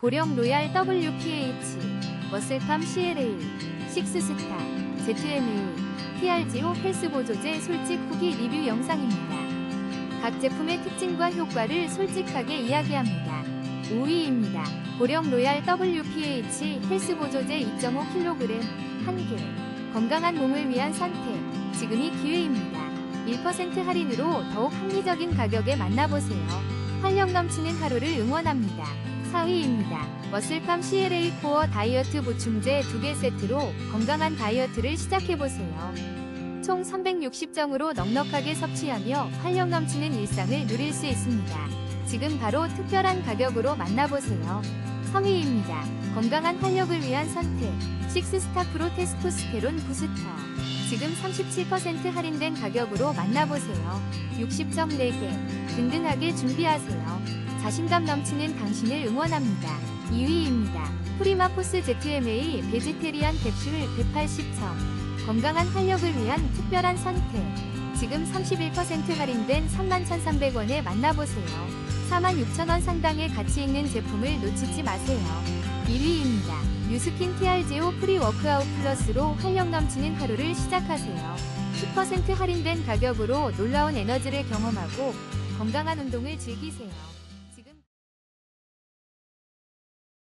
보령 로얄 WPH, 머슬팜 CLA, 식스스타, ZMA, TRGO 헬스 보조제 솔직 후기 리뷰 영상입니다. 각 제품의 특징과 효과를 솔직하게 이야기합니다. 5위입니다. 보령 로얄 WPH 헬스 보조제 2.5kg 1개. 건강한 몸을 위한 선택. 지금이 기회입니다. 1% 할인으로 더욱 합리적인 가격에 만나보세요. 활력 넘치는 하루를 응원합니다. 4위입니다. 머슬팜 CLA 코어 다이어트 보충제 2개 세트로 건강한 다이어트를 시작해보세요. 총 360정으로 넉넉하게 섭취하며 활력 넘치는 일상을 누릴 수 있습니다. 지금 바로 특별한 가격으로 만나보세요. 3위입니다. 건강한 활력을 위한 선택. 식스스타 프로 테스토스테론 부스터. 지금 37% 할인된 가격으로 만나보세요. 60점 4개. 든든하게 준비하세요. 자신감 넘치는 당신을 응원합니다. 2위입니다. 프리마포스 ZMA 베지테리안 캡슐 180점. 건강한 활력을 위한 특별한 선택. 지금 31% 할인된 31,300원에 만나보세요. 46,000원 상당의 가치 있는 제품을 놓치지 마세요. 1위입니다. 뉴스킨 TRGO 프리 워크아웃 플러스로 활력 넘치는 하루를 시작하세요. 10% 할인된 가격으로 놀라운 에너지를 경험하고 건강한 운동을 즐기세요.